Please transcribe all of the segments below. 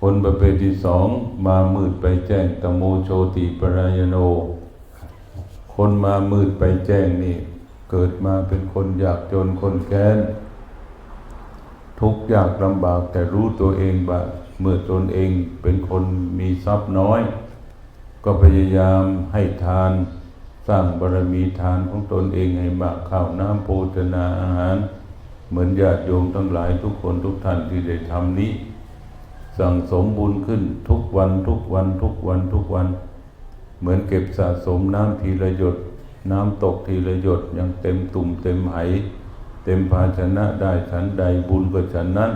คนประเภทที่สองมามืดไปแจ้งตโมโชติปรายโน คนมามืดไปแจ้งนี่ เกิดมาเป็นคนยากจนคนแค้น ทุกข์ยากลำบากแต่รู้ตัวเองว่าเมื่อตนเองเป็นคนมีทรัพย์น้อย ก็พยายามให้ทานสร้างบารมีทานของตนเองให้มากข้าวน้ำโภชนาอาหาร เหมือนญาติโยมทั้งหลายทุกคนทุกท่านที่ได้ทำนี้ สั่งสมบุญขึ้นทุกวันทุกวันทุกวันทุกวัน เหมือนเก็บสะสมน้ำทีละหยด น้ำตกทีละหยดยังเต็มตุ่มเต็มไหเต็มภาชนะได้ฉันใดบุญก็ฉันนั้น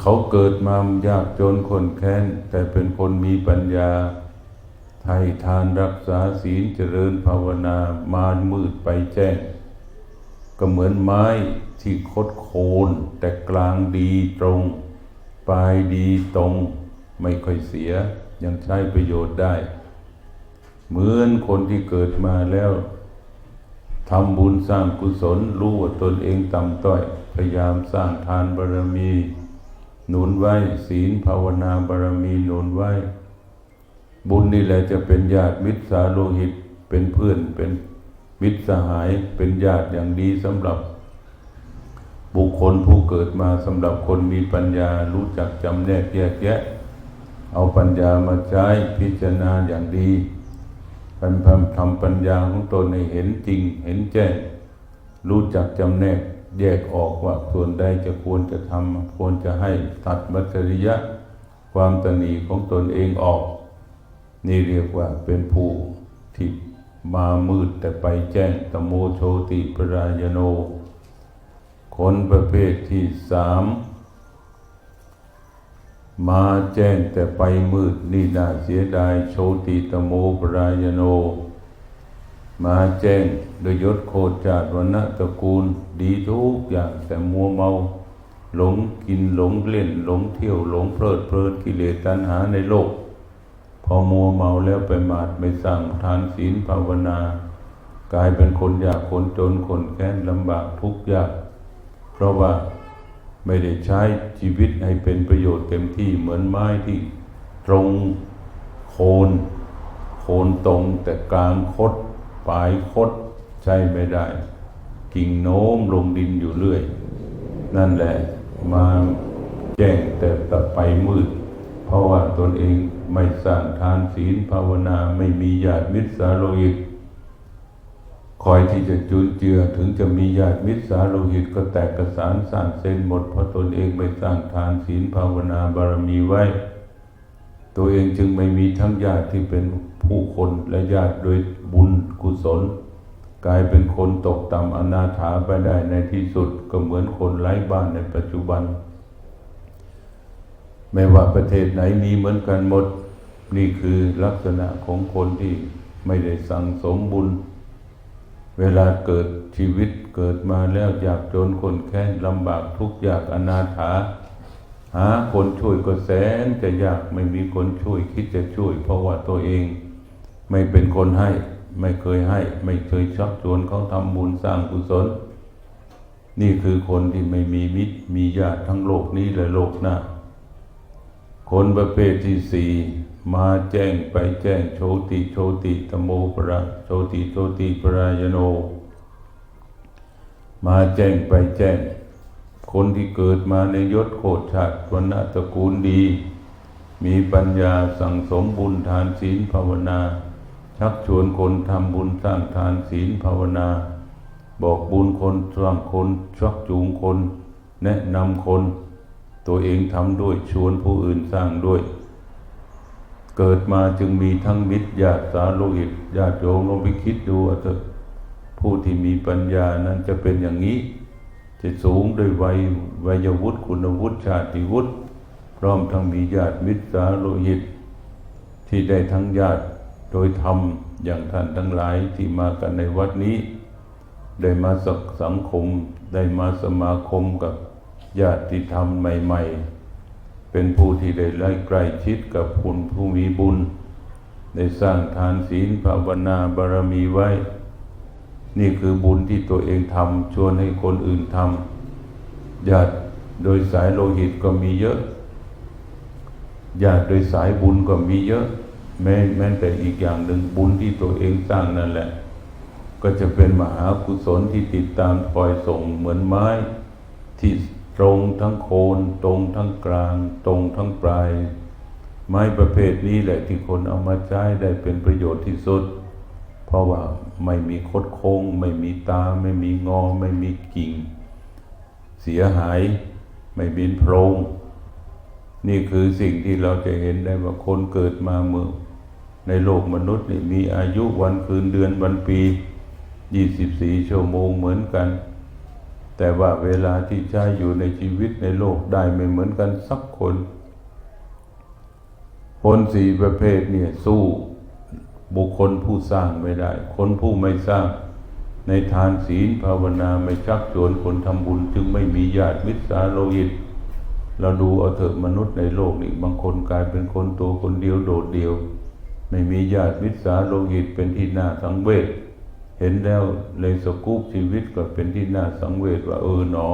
เขาเกิดมายากจนคนแค้น แต่เป็นคนมีปัญญาไทยทานรักษาศีลเจริญภาวนามารมืดไปแจ้ง ก็เหมือนไม้ ที่คดโคนแต่กลางดีตรง ปลายดีตรง ไม่ค่อยเสียยังใช้ประโยชน์ได้ เหมือนคนที่เกิดมาแล้วทำบุญสร้างกุศลรู้ว่าตนเองต่ำต้อย พยายามสร้างทานบารมี หนุนไว้ศีลภาวนาบารมีหนุนไว้ บุญนี่แหละจะเป็นญาติมิตรสาโลหิตเป็นเพื่อนเป็นมิตรสหายเป็นญาติอย่างดีสำหรับ บุคคลผู้เกิดมาสำหรับคนมีปัญญารู้จักจำแนกแยกแยะ เอาปัญญามาใช้พิจารณาอย่างดีพันพันทำปัญญาของตนให้เห็นจริงเห็นแจ้งรู้จักจำแนกแยกออกว่าส่วนใดจะควรจะทำควรจะให้ตัดมัจริยะ ความตนีของตนเองออก นี่เรียกว่าเป็นผู้ที่มามืดแต่ไปแจ้งตโมโชติปรายโน คนประเภทที่สามมาแจ้งแต่ไปมืดนี่น่าเสียดายโชติตโมปรายโน มาแจ้งโดยยศโคจาดวันณตระกูล ดีทุกอย่างแต่มัวเมา หลงกินหลงเล่น หลงเที่ยวหลงเพลิดเพลินกิเลสตัณหาในโลก พอมัวเมาแล้วไปมาดไม่สั่งทานศีลภาวนา กลายเป็นคนยากคนจนคนแค้นลำบากทุกข์ยาก ราะว่าไม่ได้ใช้ชีวิตให้เป็นประโยชน์เต็มที่เหมือนไม้ที่ตรงโคน โคนตรงแต่กลางคดปลายคดใช้ไม่ได้ กิ่งโน้มลงดินอยู่เรื่อย นั่นแหละมาแจ้งแต่ตะไปมืด เพราะว่าตนเองไม่สร้างทานศีลภาวนาไม่มีญาติมิตรสาโลหิต คอยที่จะจุนเจือถึงจะมีญาติมิตรสาโลหิตก็แตกกระสานสร้างเส้นหมดเพราะตนเองไม่สร้างทานศีลภาวนาบารมีไว้ ตัวเองจึงไม่มีทั้งญาติที่เป็นผู้คนและญาติโดยบุญกุศล กลายเป็นคนตกต่ำอนาถาไปได้ในที่สุดก็เหมือนคนไร้บ้านในปัจจุบัน ไม่ว่าประเทศไหนมีเหมือนกันหมด นี่คือลักษณะของคนที่ไม่ได้สั่งสมบุญ เวลาเกิดชีวิตเกิดมาแล้วอยากจนคนแค้นลำบากทุกข์ยากอนาถา หาคนช่วยก็แสนจะยากไม่มีคนช่วยคิดจะช่วย เพราะว่าตัวเอง ไม่เป็นคนให้ ไม่เคยให้ ไม่เคยชักชวนเขาทำบุญสร้างกุศล นี่คือคนที่ไม่มีมิตรมีญาติทั้งโลกนี้และโลกหน้า คนประเภทที่สี่มาแจ้งไปแจ้งโชติโชติตโมปราโชติโชติปรายโน มาแจ้งไปแจ้ง คนที่เกิดมาในยศโคตรชาติวันณตระกูลดี มีปัญญาสั่งสมบุญทานศีลภาวนา ชักชวนคนทำบุญสร้างทานศีลภาวนา บอกบุญคนสร้างคนชักจูงคน แนะนำคน ตัวเองทำด้วยชวนผู้อื่นสร้างด้วย เกิดมาจึงมีทั้งมิตรญาติสาโลหิตญาติโยมลองไปคิดดูเถอะผู้ที่มีปัญญานั้นจะเป็นอย่างนี้จะสูงด้วยวัยวัยวุฒิคุณวุฒิชาติวุฒิพร้อมทั้งมีญาติมิตรสาโลหิต ที่ได้ทั้งญาติโดยธรรมอย่างท่านทั้งหลายที่มากันในวัดนี้ ได้มาสักสังคมได้มาสมาคมกับ ญาติธรรมใหม่ ๆ เป็นผู้ที่ได้ไล่ใกล้ชิดกับคุณผู้มีบุญ ได้สร้างทานศีลภาวนาบารมีไว้ นี่คือบุญที่ตัวเองทำชวนให้คนอื่นทำญาติโดยสายโลหิตก็มีเยอะญาติโดยสายบุญก็มีเยอะ แม้แม้แต่อีกอย่างหนึ่งบุญที่ตัวเองสร้างนั่นแหละ ก็จะเป็นมหากุศลที่ติดตามคอยส่งเหมือนไม้ที่ ตรงทั้งโคน ตรงทั้งกลาง ตรงทั้งปลาย ไม้ประเภทนี้แหละที่คนเอามาใช้ได้เป็นประโยชน์ที่สุด เพราะว่าไม่มีคดโค้ง ไม่มีตา ไม่มีงอ ไม่มีกิ่ง เสียหาย ไม่บินโพรงนี่คือสิ่งที่เราจะเห็นได้ว่าคนเกิดมาเมื่อในโลกมนุษย์นี่มีอายุวันคืนเดือนวันปี 24 ชั่วโมงเหมือนกัน แต่ว่าเวลาที่ใช้อยู่ในชีวิตในโลกได้ไม่เหมือนกันสักคน คนสี่ประเภทเนี่ยสู้บุคคลผู้สร้างไม่ได้ คนผู้ไม่สร้างในทานศีลภาวนาไม่ชักชวนคนทำบุญ จึงไม่มีญาติมิตรสาโลหิต เราดูเอาเถอะมนุษย์ในโลกนี่บางคนกลายเป็นคนตัวคนเดียวโดดเดียว ไม่มีญาติมิตรสาโลหิตเป็นที่น่าสังเวช เห็นแล้วเลยสกูปชีวิตก็เป็นที่น่าสังเวชว่าเออหนอ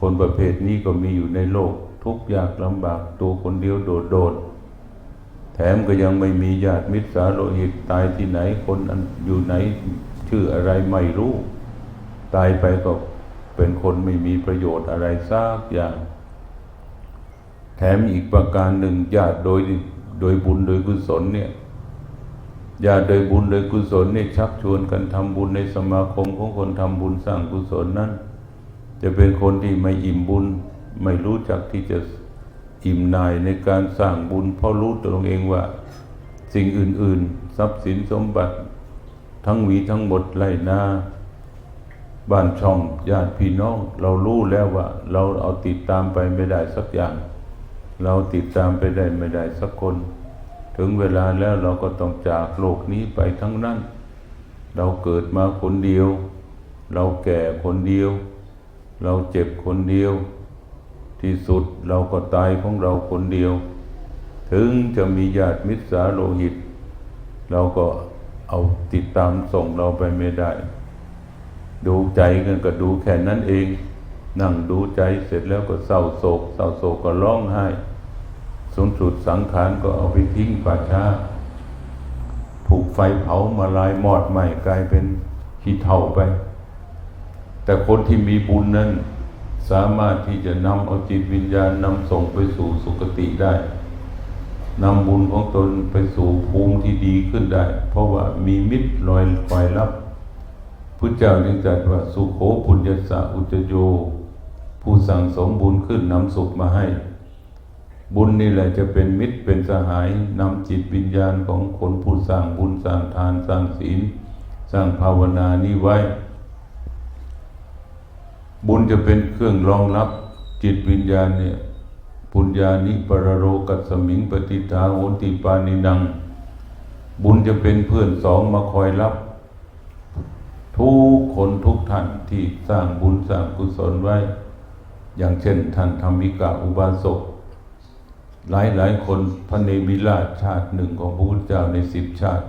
คนประเภทนี้ก็มีอยู่ในโลก ทุกยากลำบากตัวคนเดียวโดดโดดแถมก็ยังไม่มีญาติมิตรสาโลหิตตายที่ไหนคนอันอยู่ไหนชื่ออะไรไม่รู้ ตายไปก็เป็นคนไม่มีประโยชน์อะไรสักอย่าง แถมอีกประการหนึ่งญาติโดยโดยบุญโดยกุศลเนี่ย ญาติโดยบุญโดยกุศลนี่ชักชวนกันทำบุญในสมาคมของคนทำบุญสร้างกุศลนั้น จะเป็นคนที่ไม่อิ่มบุญ ไม่รู้จักที่จะอิ่มนายในการสร้างบุญ เพราะรู้ตัวเองว่าสิ่งอื่น ๆ ทรัพย์สินสมบัติ ทั้งหวีทั้งหมดไล่นาบ้านช่องญาติพี่น้อง เรารู้แล้วว่า เราเอาติดตามไปไม่ได้สักอย่าง เราติดตามไปได้ไม่ได้สักคน ถึงเวลาแล้วเราก็ต้องจากโลกนี้ไปทั้งนั้น เราเกิดมาคนเดียว เราแก่คนเดียว เราเจ็บคนเดียว ที่สุดเราก็ตายของเราคนเดียว ถึงจะมีญาติมิตรสาโลหิต เราก็เอาติดตามส่งเราไปไม่ได้ ดูใจกันก็ดูแค่นั้นเอง นั่งดูใจเสร็จแล้วก็เศร้าโศก เศร้าโศกก็ร้องไห้ สุนสุดสังขารก็เอาไปทิ้งป่าช้าผูกไฟเผามาลายมอดไหม้กลายเป็นขี้เถ้าไป แต่คนที่มีบุญนั้น สามารถที่จะนำเอาจิตวิญญาณนำส่งไปสู่สุคติได้นำบุญของตนไปสู่ภูมิที่ดีขึ้นได้ เพราะว่ามีมิตรลอยคอยรับพุทธเจ้าจึงตรัสว่าสุโขปุญญาสะอุจโย ผู้สั่งสมบุญขึ้นนำสุขมาให้ บุญนี่แหละจะเป็นมิตรเป็นสหายนำจิตวิญญาณของคนผู้สร้างบุญสร้างทานสร้างศีล สร้างภาวนานี้ไว้ บุญจะเป็นเครื่องรองรับจิตวิญญาณเนี่ยปุญญานิปรโรกัสมิงปฏิทาโหติปานินัง บุญจะเป็นเพื่อนสองมาคอยรับ ทุกคนทุกท่านที่สร้างบุญสร้างกุศลไว้ อย่างเช่นท่านธรรมิกาอุบาสก หลายหลายคนพระเนมิราชชาติหนึ่งของพระพุทธเจ้าในสิบชาติ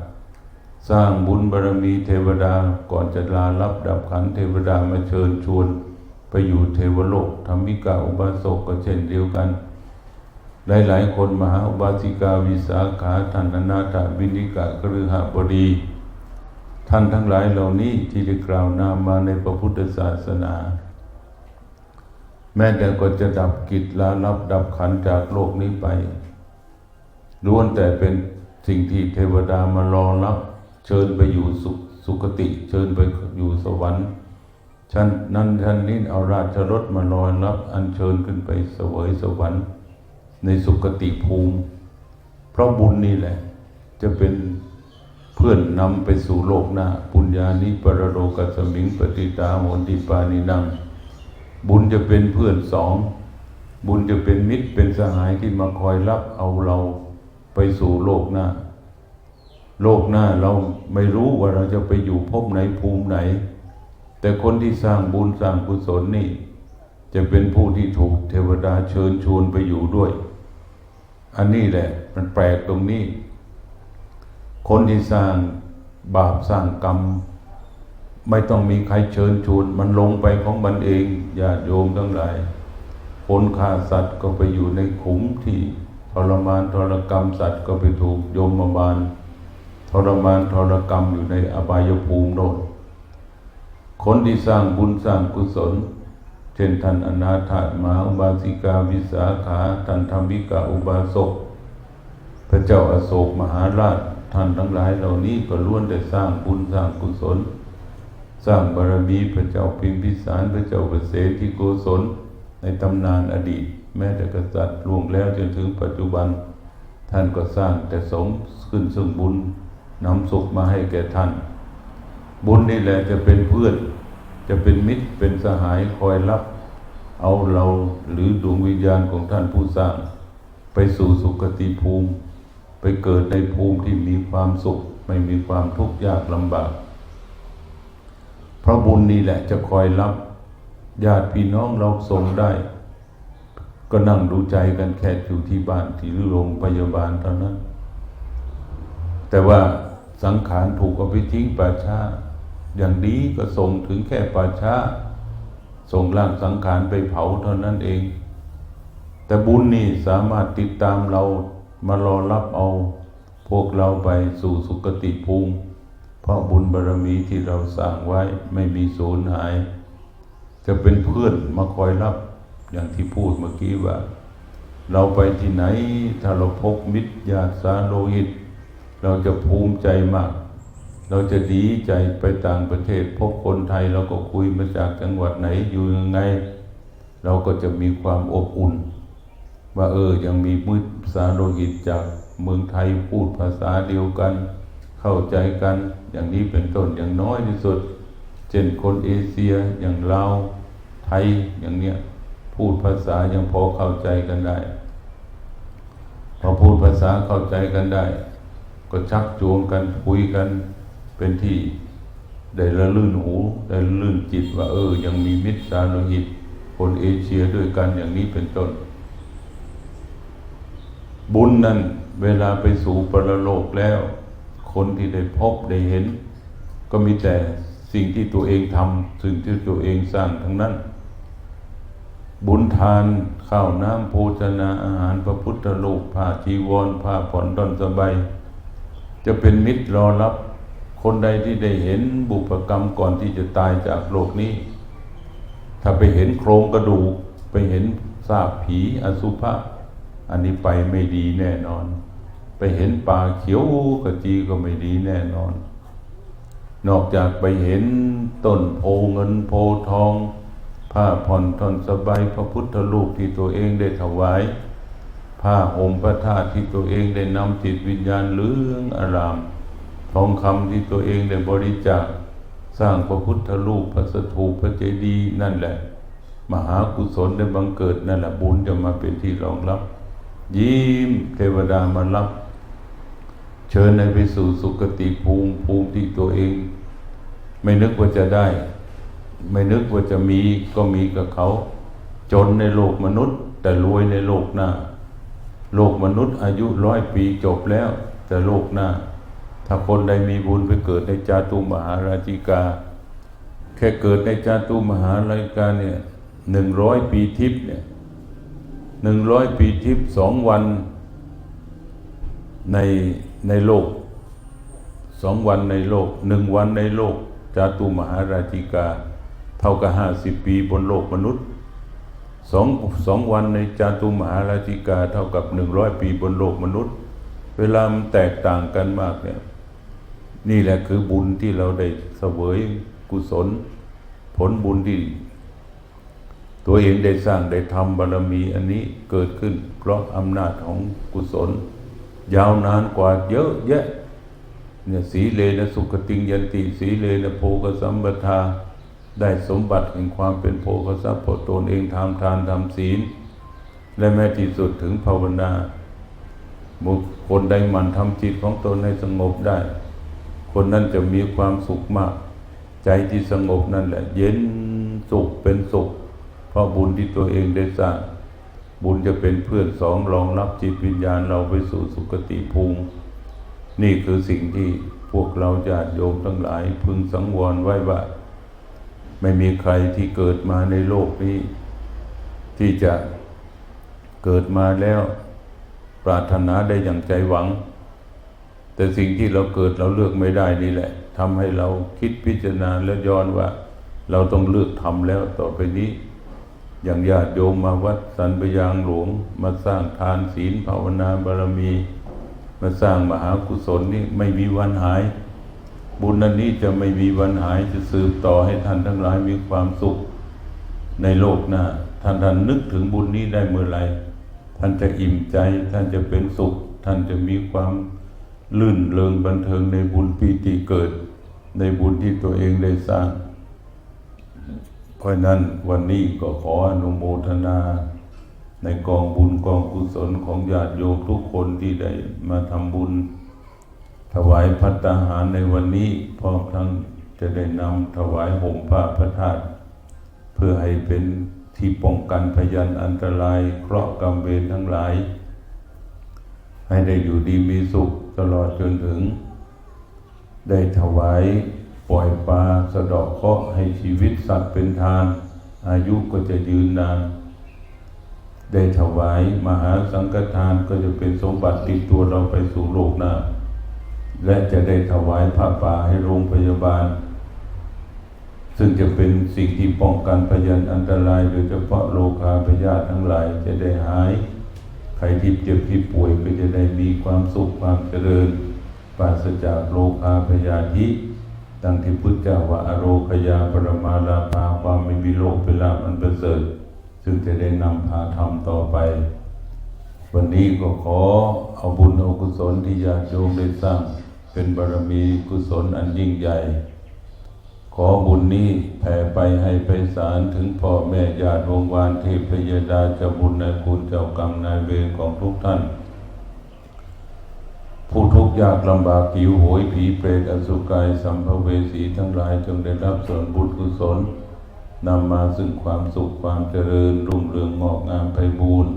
สร้างบุญบารมีเทวดาก่อนจะลารับดับขันเทวดามาเชิญชวน ไปอยู่เทวโลกธรรมิกาอุบาสกก็เช่นเดียวกัน หลายๆคนมหาอุบาสิกาวิสาขาท่านนาถาบินิกะกฤหบดี ท่านทั้งหลายเหล่านี้ที่ได้กล่าวนามมาในพระพุทธศาสนา แม้แต่ก็จะดับกิจลารับดับขันจากโลกนี้ไปล้วนแต่เป็นสิ่งที่เทวดามารอรับ เชิญไปอยู่สุสุคติ เชิญไปอยู่สวรรค์ชั้นนั้นท่านนี้เอาราชรถมารอรับ อัญเชิญขึ้นไปเสวยสวรรค์ ในสุคติภูมิ เพราะบุญนี่แหละ จะเป็นเพื่อนนำไปสู่โลกหน้า ปุญญานิปรโรกัสมิงปฏิตาโหนติปานินัง บุญจะเป็นเพื่อนสอง บุญจะเป็นมิตรเป็นสหายที่มาคอยรับเอาเราไปสู่โลกหน้า โลกหน้าเราไม่รู้ว่าเราจะไปอยู่ภพไหนภูมิไหน แต่คนที่สร้างบุญสร้างกุศลนี่ จะเป็นผู้ที่ถูกเทวดาเชิญชวนไปอยู่ด้วย อันนี้แหละมันแปลกตรงนี้ คนที่สร้างบาปสร้างกรรม ไม่ต้องมีใครเชิญชวนมันลงไปของมันเองญาติโยมทั้งหลายคนฆ่าสัตว์ก็ไปอยู่ในขุมที่ทรมานทรกรรมสัตว์ก็ไปถูกโยมมาบาลทรมานทรกรรมอยู่ในอบายภูมิโน่นคนที่สร้างบุญสร้างกุศล เช่นท่านอนาถามาอุบาสิกาวิสาขาท่านธรรมิกาอุบาสกพระเจ้าอาโศกมหาราชท่านทั้งหลายเหล่านี้ก็ล้วนได้สร้างบุญสร้างกุศล สร้างบารมีพระเจ้าพิมพิสารพระเจ้าเปรตที่โกศลในตำนานอดีต แม้แต่กษัตริย์ล่วงแล้วจนถึงปัจจุบัน ท่านก็สร้างแต่สงขึ้นซึ่งบุญนำสุขมาให้แก่ท่าน บุญนี่แหละจะเป็นเพื่อน จะเป็นมิตรเป็นสหายคอยรับ เอาเราหรือดวงวิญญาณของท่านผู้สร้าง ไปสู่สุคติภูมิ ไปเกิดในภูมิที่มีความสุข ไม่มีความทุกข์ยากลำบาก ราะบุญนี่แหละจะคอยรับญาติพี่น้องเราส่งได้ ก็นั่งดูใจกันแค่อยู่ที่บ้านที่โรงพยาบาลเท่านั้น แต่ว่าสังขารถูกเอาไปทิ้งป่าช้า อย่างดีก็ส่งถึงแค่ป่าช้า ส่งร่างสังขารไปเผาเท่านั้นเอง แต่บุญนี่สามารถติดตามเรามารอรับเอา พวกเราไปสู่สุคติภูมิ เพราะบุญบารรมีที่เราสร้างไว้ไม่มีสูญหาย จะเป็นเพื่อนมาคอยรับอย่างที่พูดเมื่อกี้ว่า เราไปที่ไหนถ้าเราพบมิตรญาติสาโลหิต เราจะภูมิใจมาก เราจะดีใจไปต่างประเทศ พบคนไทยเราก็คุยมาจากจังหวัดไหนอยู่ยังไง เราก็จะมีความอบอุ่น ว่าเออยังมีมืดสาโลหิตจากเมืองไทยพูดภาษาเดียวกัน เข้าใจกัน อย่างนี้เป็นต้นอย่างน้อยที่สุด เช่นคนเอเชียอย่างลาไทยอย่างเนี้ยพูดภาษายังพอเข้าใจกันได้ พอพูดภาษาเข้าใจกันได้ ก็ชักจูงกันคุยกันเป็นที่ได้ละลื่นหูได้ละลื่นจิตว่าเออ ยังมีมิตรสาโลหิต คนเอเชียด้วยกันอย่างนี้เป็นต้น บุญนั้นเวลาไปสู่ปรโลกแล้ว คนที่ได้พบได้เห็น ก็มีแต่สิ่งที่ตัวเองทำสิ่งที่ตัวเองสร้างทั้งนั้น บุญทานข้าวน้ำโภชนาอาหารพระพุทธรูปผ้าจีวรผ้าผ่อนดอนสบายจะเป็นมิตรรอรับคนใดที่ได้เห็นบุพกรรมก่อนที่จะตายจากโลกนี้ ถ้าไปเห็นโครงกระดูก ไปเห็นซากผีอสุภะอันนี้ไปไม่ดีแน่นอน ไปเห็นป่าเขียวกะจีก็ไม่ดีแน่นอน นอกจากไปเห็นต้นโพเงินโพทอง ผ้าผ่อนทนสบายพระพุทธรูปที่ตัวเองได้ถวาย ผ้าห่มพระธาตุที่ตัวเองได้นำจิตวิญญาณเหลืองอาราม ทองคำที่ตัวเองได้บริจาคสร้างพระพุทธรูปพระสถูปพระเจดีย์นั่นแหละ มหากุศลได้บังเกิดนั่นแหละบุญจะมาเป็นที่รองรับ ยิ้มเทวดามารับ เชิญให้ไปสู่สุคติภูมิภูมิที่ตัวเอง ไม่นึกว่าจะได้ ไม่นึกว่าจะมีก็มีกับเขา จนในโลกมนุษย์ แต่รวยในโลกหน้า โลกมนุษย์อายุร้อยปีจบแล้ว แต่โลกหน้า ถ้าคนใดมีบุญไปเกิดในจาตุมหาราชิกา แค่เกิดในจาตุมหาราชิกาเนี่ยหนึ่งร้อยปีทิพย์เนี่ยหนึ่งร้อยปีทิพย์สองวันใน ในโลกสองวันในโลกหนึ่งวันในโลกจาตุมหาราชิกา เท่ากับห้าสิบปีบนโลกมนุษย์สองสองวันในจาตุมหาราชิกาเท่ากับหนึ่งร้อยปีบนโลกมนุษย์ เวลามันแตกต่างกันมากเนี่ยนี่แหละคือบุญที่เราได้เสวยกุศล ผลบุญที่ ตัวเองได้สร้างได้ทำบารมีอันนี้เกิดขึ้น เพราะอำนาจของกุศล ยาวนานกว่าเยอะแยะเนี่ยสีเลนะสุขติงยันติ สีเลนะโพกสัมปทา ได้สมบัติแห่งความเป็นโพกสัพพตนเองทำทานทำศีล และแม้ที่สุดถึงภาวนา บุคคลใดหมั่นทำจิตของตนให้สงบได้ คนนั้นจะมีความสุขมาก ใจที่สงบนั่นแหละ เย็นสุขเป็นสุข เพราะบุญที่ตัวเองได้สร้าง บุญจะเป็นเพื่อนสองรองรับจิตวิญญาณเราไปสู่สุคติภูมิ นี่คือสิ่งที่พวกเราญาติโยมทั้งหลายพึงสังวรไว้ว่า ไม่มีใครที่เกิดมาในโลกนี้ ที่จะเกิดมาแล้วปรารถนาได้อย่างใจหวัง แต่สิ่งที่เราเกิดเราเลือกไม่ได้นี่แหละทำให้เราคิดพิจารณาแล้วย้อนว่า เราต้องเลือกทำแล้วต่อไปนี้ อย่างญาติโยมมาวัดสันปยางหลวง มาสร้างทานศีลภาวนาบารมี มาสร้างมหากุศลนี่ไม่มีวันหาย บุญนั้นนี้จะไม่มีวันหายจะสืบต่อให้ท่านทั้งหลายมีความสุข ในโลกหน้าท่านท่านนึกถึงบุญนี้ได้เมื่อไหร่ท่านจะอิ่มใจ ท่านจะเป็นสุข ท่านจะมีความลื่นเริงบันเทิงในบุญปีติเกิด ในบุญที่ตัวเองได้สร้าง เพราะนั้นวันนี้ก็ขออนุโมทนา ในกองบุญกองกุศลของญาติโยมทุกคนที่ได้มาทำบุญ ถวายพัตาหารในวันนี้พร้อมทั้งจะได้นำถวายห่มผ้าพระธาตุเพื่อให้เป็นที่ป้องกันพยันอันตรายเคราะห์กรรมเวรทั้งหลาย ให้ได้อยู่ดีมีสุขตลอดจนถึง ได้ถวาย ปล่อยปลาสะดอกเคราะห์ให้ชีวิตสัตว์เป็นทาน อายุก็จะยืนนาน ได้ถวายมหาสังฆทานก็จะเป็นสมบัติติดตัวเราไปสู่โลกหน้า และจะได้ถวายผ้าป่าให้โรงพยาบาล ซึ่งจะเป็นสิ่งที่ป้องกันพยันอันตรายโดยเฉพาะโรคาพยาธิทั้งหลายจะได้หายใครที่เจ็บที่ป่วยก็จะได้มีความสุขความเจริญปราศจากโรคาพยาธิ ดังที่พุทธเจ้าว่าอโรคยาปรมาลาภาความไม่มีโรคเป็นลาภอันประเสริฐซึ่งจะได้นำพาทำต่อไป วันนี้ก็ขอเอาบุญเอากุศลที่ญาติโยมได้สร้าง เป็นบารมีกุศลอันยิ่งใหญ่ ขอบุญนี้แผ่ไปให้ไปสารถึงพ่อแม่ญาติวงศ์วานเทพยดาเจ้าบุญนายคุณเจ้ากรรมนายเวรของทุกท่าน ผู้ทุกข์ยากลำบากหิวโหยผีเปรตอสุกายสัมภเวสีทั้งหลายจงได้รับส่วนบุญกุศลนำมาซึ่งความสุขความเจริญรุ่งเรืองงอกงามไพบูรณ์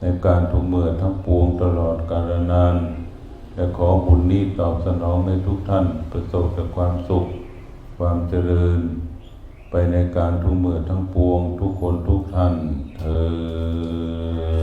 ในการทุกเมื่อทั้งปวงตลอดกาลนานและขอบุญนี้ตอบสนองในทุกท่านประสบแต่ความสุข ความเจริญ ไปในการทุกเมื่อทั้งปวงทุกคนทุกท่านเธอ